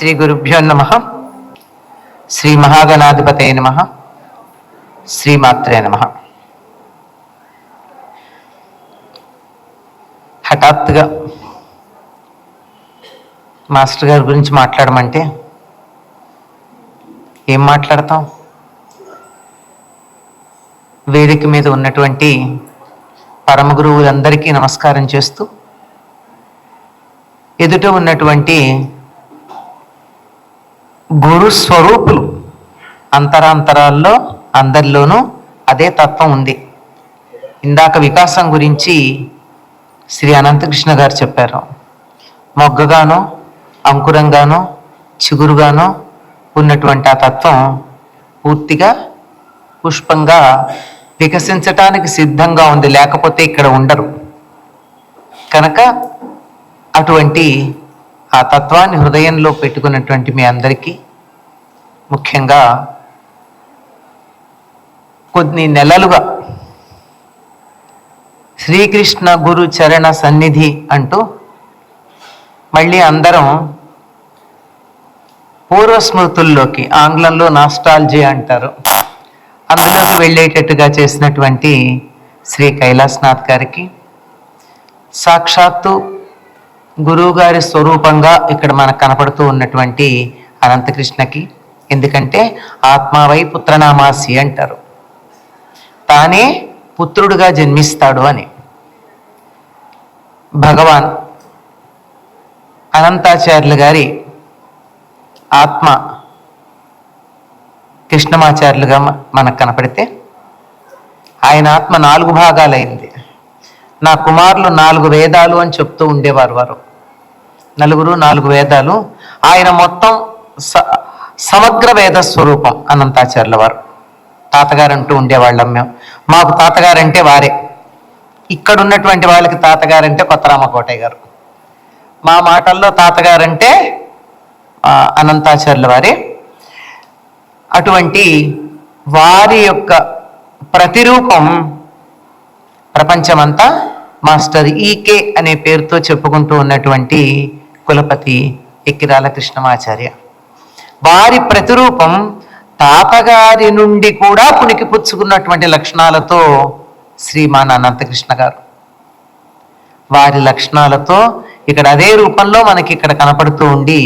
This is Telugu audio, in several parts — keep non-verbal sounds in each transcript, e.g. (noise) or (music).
శ్రీ గురుభ్యో నమ. శ్రీ మహాగణాధిపతయ నమ. శ్రీమాత్రే నమ. హఠాత్తుగా మాస్టర్ గారి గురించి మాట్లాడమంటే ఏం మాట్లాడతాం? వేదిక మీద ఉన్నటువంటి పరమ గురువులందరికీ నమస్కారం చేస్తూ ఎదుట ఉన్నటువంటి గురు స్వరూపులు. అంతరాంతరాల్లో అందరిలోనూ అదే తత్వం ఉంది. ఇందాక వికాసం గురించి శ్రీ అనంతకృష్ణ గారు చెప్పారు. మొగ్గగానో అంకురంగానో చిగురుగానో ఉన్నటువంటి ఆ తత్వం పూర్తిగా పుష్పంగా వికసించటానికి సిద్ధంగా ఉంది. లేకపోతే ఇక్కడ ఉండరు. కనుక అటువంటి ఆ తత్వాన్ని హృదయంలో పెట్టుకున్నటువంటి మీ అందరికీ ముఖ్యంగా కొన్ని నెలలుగా శ్రీకృష్ణ గురు చరణ సన్నిధి అంటూ మళ్ళీ అందరం పూర్వస్మృతుల్లోకి ఆంగ్లంలో నాస్టాలజీ అంటారు. అందులోకి వెళ్ళేటట్టుగా చేసినటువంటి శ్రీ కైలాసనాథ్ గారికి సాక్షాత్తు గురువు గారి స్వరూపంగా ఇక్కడ మనకు కనపడుతూ ఉన్నటువంటి అనంతకృష్ణకి. ఎందుకంటే ఆత్మావై పుత్రనామాసి అంటారు. తానే పుత్రుడుగా జన్మిస్తాడు అని. భగవాన్ అనంతాచార్యులు గారి ఆత్మ కృష్ణమాచార్యులుగా మనకు కనపడితే ఆయన ఆత్మ నాలుగు భాగాలైంది. నా కుమారులు నాలుగు వేదాలు అని చెప్తూ ఉండేవారు వారు. నలుగురు నాలుగు వేదాలు. ఆయన మొత్తం స సమగ్ర వేద స్వరూపం అనంతాచార్యుల వారు. తాతగారు అంటూ ఉండేవాళ్ళం మేము. మాకు తాతగారంటే వారే. ఇక్కడ ఉన్నటువంటి వాళ్ళకి తాతగారంటే కొత్త రామకోటయ్య గారు. మా మాటల్లో తాతగారంటే ఆ, అనంతాచార్యుల వారే. అటువంటి వారి యొక్క ప్రతిరూపం ప్రపంచమంతా మాస్టర్ ఈకే అనే పేరుతో చెప్పుకుంటూ ఉన్నటువంటి కులపతి ఎక్కిరాల కృష్ణమాచార్య. వారి ప్రతిరూపం తాతగారి నుండి కూడా పుణికిపుచ్చుకున్నటువంటి లక్షణాలతో శ్రీమాన్ అనంతకృష్ణ గారు. వారి లక్షణాలతో ఇక్కడ అదే రూపంలో మనకి ఇక్కడ కనపడుతూ ఉండి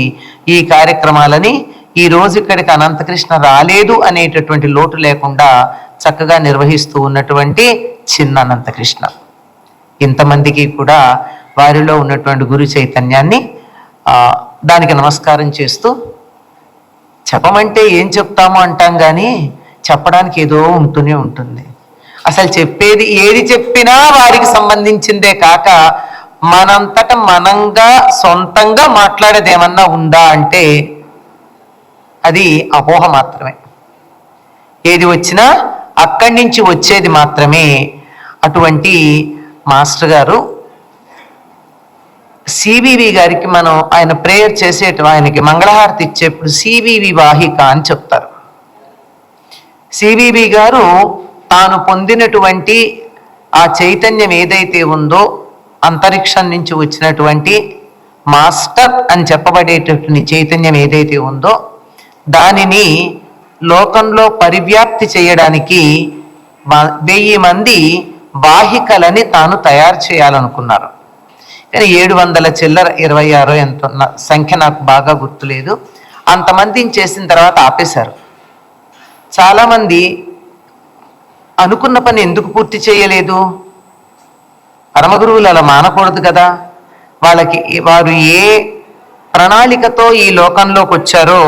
ఈ కార్యక్రమాలని ఈ రోజు ఇక్కడికి అనంతకృష్ణ రాలేదు అనేటటువంటి లోటు లేకుండా చక్కగా నిర్వహిస్తూ ఉన్నటువంటి చిన్న అనంతకృష్ణ. ఇంతమందికి కూడా వారిలో ఉన్నటువంటి గురు చైతన్యాన్ని దానికి నమస్కారం చేస్తూ చెప్పమంటే ఏం చెప్తామో అంటాం కానీ చెప్పడానికి ఏదో ఉంటూనే ఉంటుంది. అసలు చెప్పేది ఏది చెప్పినా వారికి సంబంధించిందే కాక మనంతట మనంగా సొంతంగా మాట్లాడేది ఏమన్నా ఉందా అంటే అది అపోహ మాత్రమే. ఏది వచ్చినా అక్కడి నుంచి వచ్చేది మాత్రమే. అటువంటి మాస్టర్ గారు సివివి గారికి మనం ఆయన ప్రేయర్ చేసేట ఆయనకి మంగళహారతి ఇచ్చేప్పుడు సివివి వాహిక అని చెప్తారు. సివివి గారు తాను పొందినటువంటి ఆ చైతన్యం ఏదైతే ఉందో అంతరిక్షం నుంచి వచ్చినటువంటి మాస్టర్ అని చెప్పబడేటటువంటి చైతన్యం ఏదైతే ఉందో దానిని లోకంలో పరివ్యాప్తి చేయడానికి వెయ్యి మంది వాహికలని తాను తయారు చేయాలనుకున్నారు. కానీ ఏడు వందల చిల్లర ఇరవై ఆరో ఎంత ఉన్న సంఖ్య నాకు బాగా గుర్తులేదు. అంతమందిని చేసిన తర్వాత ఆపేశారు. చాలామంది అనుకున్న పని ఎందుకు పూర్తి చేయలేదు? పరమగురువులు అలా మానకూడదు కదా? వాళ్ళకి వారు ఏ ప్రణాళికతో ఈ లోకంలోకి వచ్చారో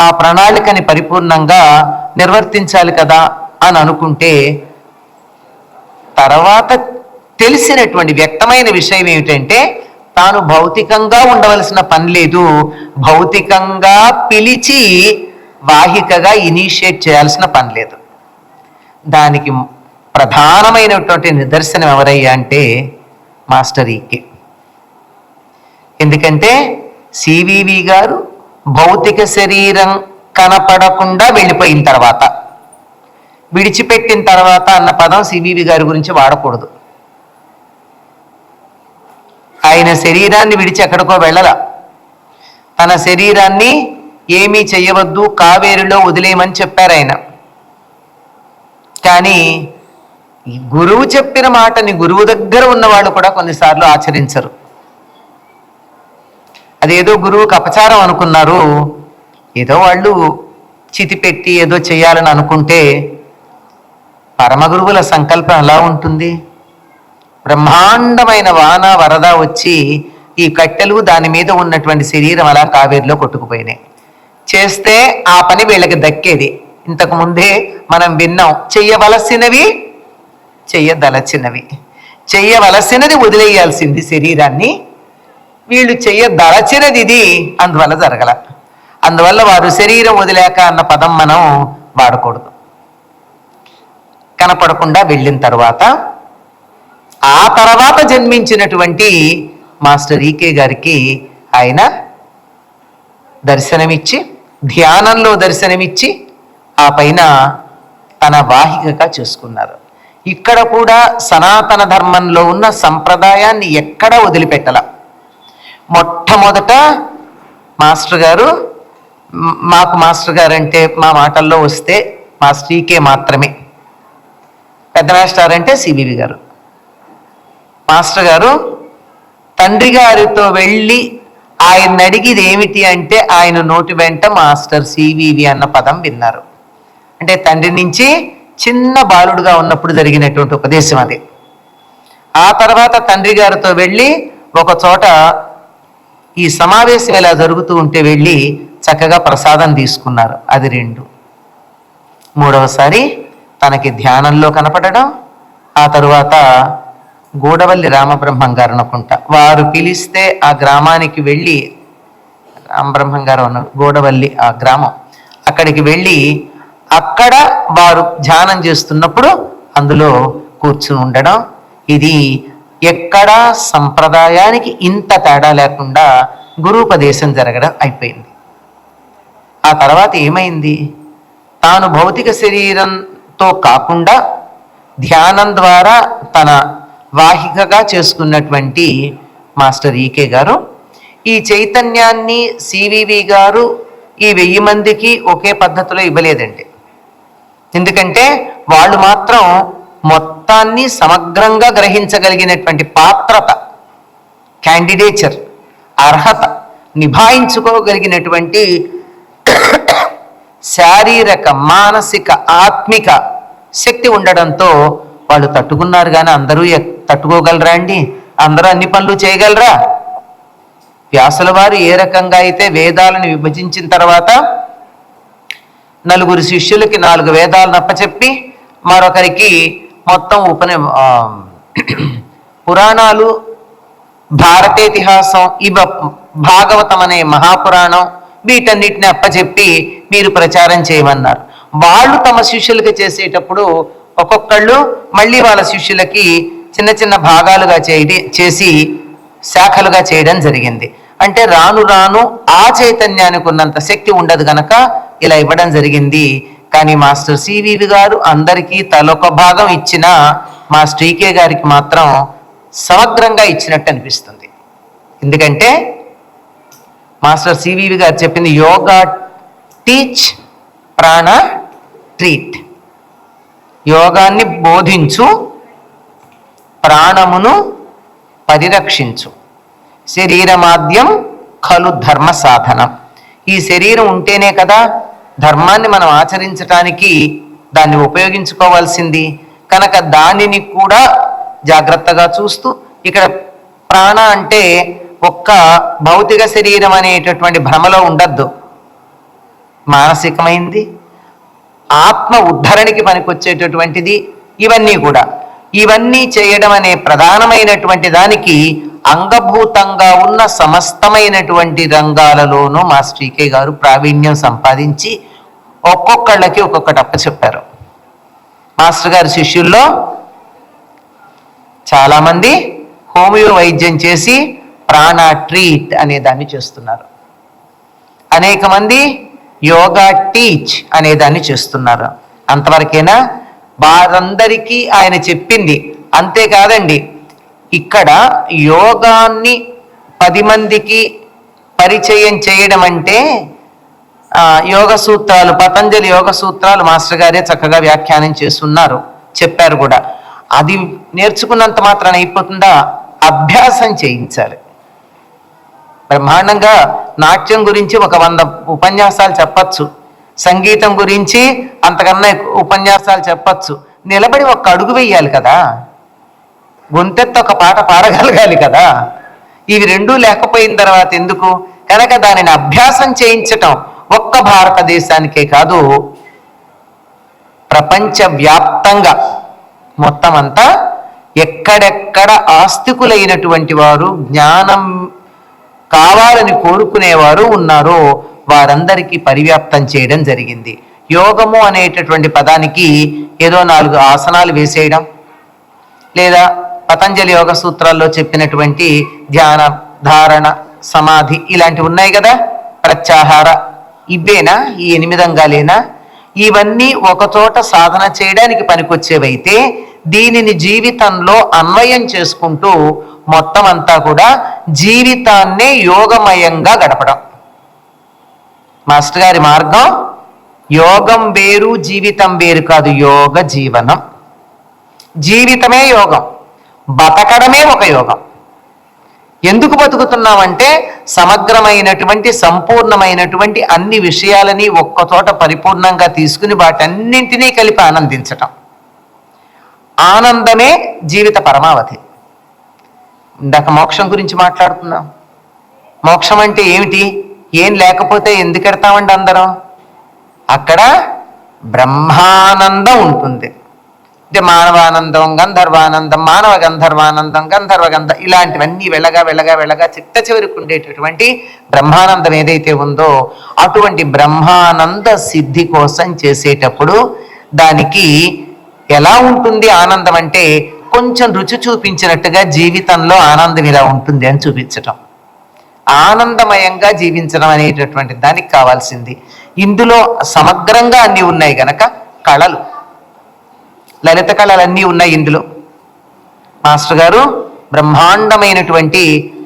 ఆ ప్రణాళికని పరిపూర్ణంగా నిర్వర్తించాలి కదా అని అనుకుంటే తర్వాత తెలిసినటువంటి వ్యక్తమైన విషయం ఏమిటంటే తాను భౌతికంగా ఉండవలసిన పని లేదు. భౌతికంగా పిలిచి వాహికగా ఇనిషియేట్ చేయాల్సిన పని లేదు. దానికి ప్రధానమైనటువంటి నిదర్శనం ఎవరయ్యా అంటే మాస్టర్ ఈకే. ఎందుకంటే సివివి గారు భౌతిక శరీరం కనపడకుండా వెళ్ళిపోయిన తర్వాత విడిచిపెట్టిన తర్వాత అన్న పదం సివివి గారి గురించి వాడకూడదు. ఆయన శరీరాన్ని విడిచి ఎక్కడికో వెళ్ళల. తన శరీరాన్ని ఏమీ చెయ్యవద్దు కావేరిలో వదిలేయమని చెప్పారు ఆయన. కానీ గురువు చెప్పిన మాటని గురువు దగ్గర ఉన్నవాళ్ళు కూడా కొన్నిసార్లు ఆచరించరు. అదేదో గురువుకి అపచారం అనుకున్నారు ఏదో వాళ్ళు చితిపెట్టి ఏదో చేయాలని అనుకుంటే పరమగురువుల సంకల్పం ఎలా ఉంటుంది? బ్రహ్మాండమైన వాన వరద వచ్చి ఈ కట్టెలు దాని మీద ఉన్నటువంటి శరీరం అలా కావేరిలో కొట్టుకుపోయినాయి. చేస్తే ఆ పని వీళ్ళకి దక్కేది. ఇంతకు ముందే మనం విన్నాం చెయ్యవలసినవి చెయ్యదలచినవి. చెయ్యవలసినది వదిలేయాల్సింది శరీరాన్ని. వీళ్ళు చెయ్యదలచినది ఇది అందువల్ల జరగల. అందువల్ల వారు శరీరం వదిలేక అన్న పదం మనం వాడకూడదు. కనపడకుండా వెళ్ళిన తర్వాత ఆ తర్వాత జన్మించినటువంటి మాస్టర్ ఈకే గారికి ఆయన దర్శనమిచ్చి ధ్యానంలో దర్శనమిచ్చి ఆ పైన తన వాహికగా చేసుకున్నారు. ఇక్కడ కూడా సనాతన ధర్మంలో ఉన్న సంప్రదాయాన్ని ఎక్కడా వదిలిపెట్టల. మొట్టమొదట మాస్టర్ గారు మాకు మాస్టర్ గారు అంటే మా మాటల్లో వస్తే మా స్త్రీకే మాత్రమే. పెద్ద మాస్టర్ అంటే సిబివి గారు. మాస్టర్ గారు తండ్రి గారితో వెళ్ళి ఆయన అడిగిది ఏమిటి అంటే ఆయన నోటి వెంట మాస్టర్ సివివి అన్న పదం విన్నారు. అంటే తండ్రి నుంచి చిన్న బాలుడుగా ఉన్నప్పుడు జరిగినటువంటి ఉపదేశం అది. ఆ తర్వాత తండ్రి గారితో వెళ్ళి ఒక చోట ఈ సమావేశం ఇలా జరుగుతూ ఉంటే వెళ్ళి చక్కగా ప్రసాదం తీసుకున్నారు. అది రెండు. మూడవసారి తనకి ధ్యానంలో కనపడడం ఆ తరువాత గూడవల్లి రామబ్రహ్మం గారు అనుకుంటా వారు పిలిస్తే ఆ గ్రామానికి వెళ్ళి రామబ్రహ్మం గారు అన్నారు గూడవల్లి ఆ గ్రామం. అక్కడికి వెళ్ళి అక్కడ వారు ధ్యానం చేస్తున్నప్పుడు అందులో కూర్చుని ఉండడం. ఇది ఎక్కడా సంప్రదాయానికి ఇంత తేడా లేకుండా గురూపదేశం జరగడం అయిపోయింది. ఆ తర్వాత ఏమైంది? తాను భౌతిక శరీరం తో కాకుండా ధ్యానం ద్వారా తన వాహికగా చేసుకున్నటువంటి మాస్టర్ ఈకే గారు. ఈ చైతన్యాన్ని సివివి గారు ఈ వెయ్యి మందికి ఒకే పద్ధతిలో ఇవ్వలేదండి. ఎందుకంటే వాళ్ళు మాత్రం మొత్తాన్ని సమగ్రంగా గ్రహించగలిగినటువంటి పాత్రత క్యాండిడేచర్ అర్హత నిభాయించుకోగలిగినటువంటి శారీరక మానసిక ఆత్మిక శక్తి ఉండడంతో వాళ్ళు తట్టుకున్నారు కానీ అందరూ తట్టుకోగలరా అండి? అందరూ అన్ని పనులు చేయగలరా? వ్యాసుల వారు ఏ రకంగా అయితే వేదాలను విభజించిన తర్వాత నలుగురు శిష్యులకి నాలుగు వేదాలను అప్పచెప్పి మరొకరికి మొత్తం ఉపని (clears throat) పురాణాలు భారతేతిహాసం ఇవ భాగవతం అనే మహాపురాణం వీటన్నిటిని అప్పచెప్పి మీరు ప్రచారం చేయమన్నారు. వాళ్ళు తమ శిష్యులకి చేసేటప్పుడు ఒక్కొక్కళ్ళు మళ్ళీ వాళ్ళ శిష్యులకి చిన్న చిన్న భాగాలుగా చేయడి చేసి శాఖలుగా చేయడం జరిగింది. అంటే రాను రాను ఆ చైతన్యానికి ఉన్నంత శక్తి ఉండదు గనక ఇలా ఇవ్వడం జరిగింది. కానీ మాస్టర్ సివివి గారు అందరికీ తలొక భాగం ఇచ్చిన మా శ్రీకే గారికి మాత్రం సమగ్రంగా ఇచ్చినట్టు అనిపిస్తుంది. ఎందుకంటే మాస్టర్ సివివి గారు చెప్పింది యోగా టీచ్ ప్రాణ ట్రీట్ యోగాన్ని బోధించు ప్రాణమును పరిరక్షించు. శరీరమాద్యం ఖలు ధర్మ సాధన. ఈ శరీరం ఉంటేనే కదా ధర్మాన్ని మనం ఆచరించటానికి దాన్ని ఉపయోగించుకోవాల్సింది. కనుక దానిని కూడా జాగ్రత్తగా చూస్తూ ఇక్కడ ప్రాణ అంటే ఒక్క భౌతిక శరీరం అనేటటువంటి భ్రమలో ఉండద్దు. మానసికమైంది ఆత్మ ఉద్ధరణకి పనికొచ్చేటటువంటిది ఇవన్నీ కూడా. ఇవన్నీ చేయడం అనే ప్రధానమైనటువంటి దానికి అంగభూతంగా ఉన్న సమస్తమైనటువంటి రంగాలలోనూ మా శ్రీకే గారు ప్రావీణ్యం సంపాదించి ఒక్కొక్కళ్ళకి ఒక్కొక్కటి అప్పచెప్పారు. మాస్టర్ గారి శిష్యుల్లో చాలామంది హోమియో వైద్యం చేసి ప్రాణ ట్రీట్ అనే దాన్ని చేస్తున్నారు. అనేక మంది యోగా టీచ్ అనే దాన్ని చేస్తున్నారు. అంతవరకేనా? వారందరికీ ఆయన చెప్పింది. అంతేకాదండి ఇక్కడ యోగాన్ని పది మందికి పరిచయం చేయడం అంటే యోగ సూత్రాలు పతంజలి యోగ సూత్రాలు మాస్టర్ గారే చక్కగా వ్యాఖ్యానం చేస్తున్నారు చెప్పారు కూడా. అది నేర్చుకున్నంత మాత్రాన అయిపోతుందా? అభ్యాసం చేయించాలి. బ్రహ్మాండంగా నాట్యం గురించి ఒక వంద ఉపన్యాసాలు చెప్పచ్చు. సంగీతం గురించి అంతకన్నా ఉపన్యాసాలు చెప్పచ్చు. నిలబడి ఒక అడుగు వేయాలి కదా. గొంతెత్త ఒక పాట పాడగలగాలి కదా. ఇవి రెండూ లేకపోయిన తర్వాత ఎందుకు? కనుక దానిని అభ్యాసం చేయించటం ఒక్క భారతదేశానికే కాదు ప్రపంచ వ్యాప్తంగా మొత్తం అంతా ఎక్కడెక్కడ ఆస్తికులైనటువంటి వారు జ్ఞానం కావాలని కోరుకునేవారు ఉన్నారో వారందరికీ పరివ్యాప్తం చేయడం జరిగింది. యోగము అనేటటువంటి పదానికి ఏదో నాలుగు ఆసనాలు వేసేయడం లేదా పతంజలి యోగ సూత్రాల్లో చెప్పినటువంటి ధ్యాన ధారణ సమాధి ఇలాంటివి ఉన్నాయి కదా? ప్రత్యాహార ఇవేనా? ఈ ఎనిమిదంగాలేనా ఇవన్నీ ఒకచోట సాధన చేయడానికి పనికొచ్చేవైతే దీనిని జీవితంలో అన్వయం చేసుకుంటూ మొత్తం అంతా కూడా జీవితాన్నే యోగమయంగా గడపడం. మాస్టర్ గారి మార్గం యోగం వేరు జీవితం వేరు కాదు యోగ జీవనం. జీవితమే యోగం బతకడమే ఒక యోగం. ఎందుకు బతుకుతున్నామంటే సమగ్రమైనటువంటి సంపూర్ణమైనటువంటి అన్ని విషయాలని ఒక్కచోట పరిపూర్ణంగా తీసుకుని వాటన్నింటినీ కలిపి ఆనందించటం. ఆనందమే జీవిత పరమావధి. ఇందాక మోక్షం గురించి మాట్లాడుతున్నాం. మోక్షం అంటే ఏమిటి? ఏం లేకపోతే ఎందుకు ఎడతామండి అందరం? అక్కడ బ్రహ్మానందం ఉంటుంది. అంటే మానవానందం గంధర్వానందం మానవ గంధర్వానందం గంధర్వ గంధ ఇలాంటివన్నీ వెళ్ళగా వెళ్ళగా వెళ్ళగా చిట్ట చివరికి ఉండేటటువంటి బ్రహ్మానందం ఏదైతే ఉందో అటువంటి బ్రహ్మానంద సిద్ధి కోసం చేసేటప్పుడు దానికి ఎలా ఉంటుంది ఆనందం అంటే కొంచెం రుచి చూపించినట్టుగా జీవితంలో ఆనందం ఇలా ఉంటుంది అని చూపించటం. ఆనందమయంగా జీవించడం అనేటటువంటి దానికి కావాల్సింది. ఇందులో సమగ్రంగా అన్నీ ఉన్నాయి గనక కళలు. లలిత కళలన్నీ ఉన్నాయి ఇందులో. మాస్టర్ గారు బ్రహ్మాండమైనటువంటి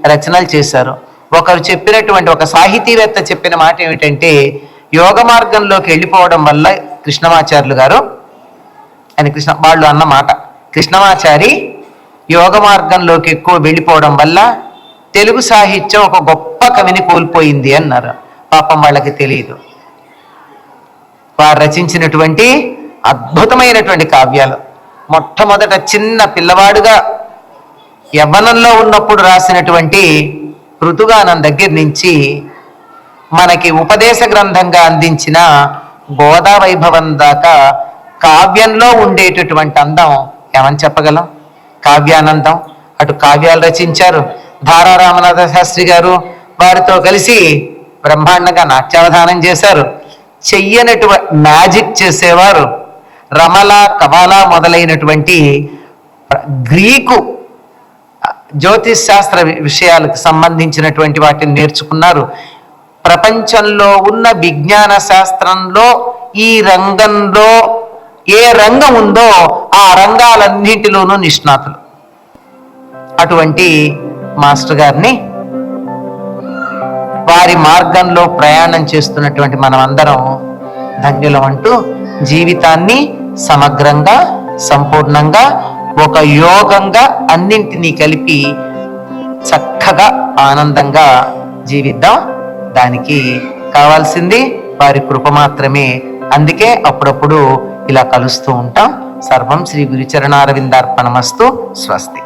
రచనలు చేశారు. ఒకరు చెప్పినటువంటి ఒక సాహితీవేత్త చెప్పిన మాట ఏమిటంటే యోగ మార్గంలోకి వెళ్ళిపోవడం వల్ల కృష్ణమాచార్యులు గారు అని కృష్ణ వాళ్ళు అన్న మాట కృష్ణమాచారి యోగ మార్గంలోకి ఎక్కువ వెళ్ళిపోవడం వల్ల తెలుగు సాహిత్యం ఒక గొప్ప కవిని కోల్పోయింది అన్నారు. పాపం వాళ్ళకి తెలియదు వారు రచించినటువంటి అద్భుతమైనటువంటి కావ్యాలు. మొట్టమొదట చిన్న పిల్లవాడుగా యవ్వనంలో ఉన్నప్పుడు రాసినటువంటి ఋతుగానం దగ్గర నుంచి మనకి ఉపదేశ గ్రంథంగా అందించిన గోదావైభవం దాకా కావ్యంలో ఉండేటటువంటి అందం ఏమని చెప్పగలం? కావ్యానందం. అటు కావ్యాలు రచించారు ధారా రామనాథ శాస్త్రి గారు. వారితో కలిసి బ్రహ్మాండంగా నాట్యావధానం చేశారు. చెయ్యనటువంటి మ్యాజిక్ చేసేవారు. రమల కమల మొదలైనటువంటి గ్రీకు జ్యోతిష్ శాస్త్ర విషయాలకు సంబంధించినటువంటి వాటిని నేర్చుకున్నారు. ప్రపంచంలో ఉన్న విజ్ఞాన శాస్త్రంలో ఈ రంగంలో ఏ రంగం ఉందో ఆ రంగాలన్నింటిలోనూ నిష్ణాతులు. అటువంటి మాస్టర్ గారిని వారి మార్గంలో ప్రయాణం చేస్తున్నటువంటి మనం అందరం ధన్యులం అంటూ జీవితాన్ని సమగ్రంగా సంపూర్ణంగా ఒక యోగంగా అన్నింటినీ కలిపి చక్కగా ఆనందంగా జీవిద్దాం. దానికి కావాల్సింది వారి కృప మాత్రమే. అందుకే అప్పుడప్పుడు ఇలా కలుస్తూ ఉంటాం. సర్వం శ్రీ గురుచరణారవిందార్పణమస్తు. స్వస్తి.